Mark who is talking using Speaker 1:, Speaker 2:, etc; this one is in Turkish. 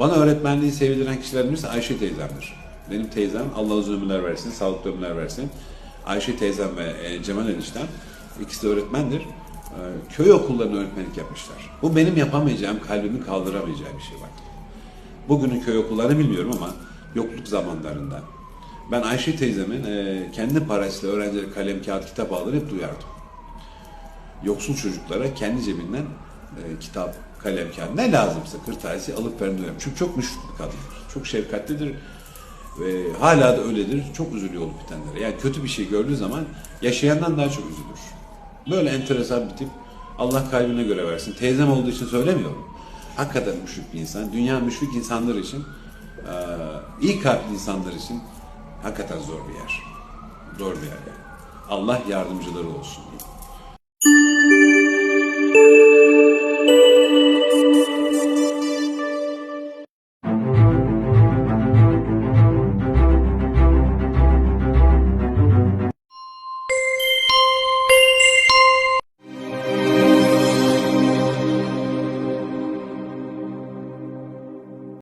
Speaker 1: Bana öğretmenliği sevdiren kişilerden birisi Ayşe teyzemdir. Benim teyzem Allah uzun ömürler versin, sağlıklı ömürler versin. Ayşe teyzem ve e, Cemal eniştem ikisi de öğretmendir. E, köy okullarında öğretmenlik yapmışlar. Bu benim yapamayacağım, kalbimin kaldıramayacağı bir şey var. Bugünün köy okullarını bilmiyorum ama yokluk zamanlarında ben Ayşe teyzemin e, kendi parasıyla öğrencilere kalem, kağıt, kitap aldığını hep duyardım. Yoksul çocuklara kendi cebinden e, kitap, kalem, kağıt ne lazımsa kırtasiye alıp vermeyi. Çünkü çok müşfik bir kadındır. Çok şefkatlidir. Ve hala da öyledir. Çok üzülüyor olup bitenlere. Yani kötü bir şey gördüğü zaman yaşayandan daha çok üzülür. Böyle enteresan bir tip. Allah kalbine göre versin. Teyzem olduğu için söylemiyorum. Hakikaten müşfik bir insan. Dünya müşfik insanlar için, eee, iyi kalpli insanlar için hakikaten zor bir yer. Zor bir yer yani. Allah yardımcıları olsun. Thank you.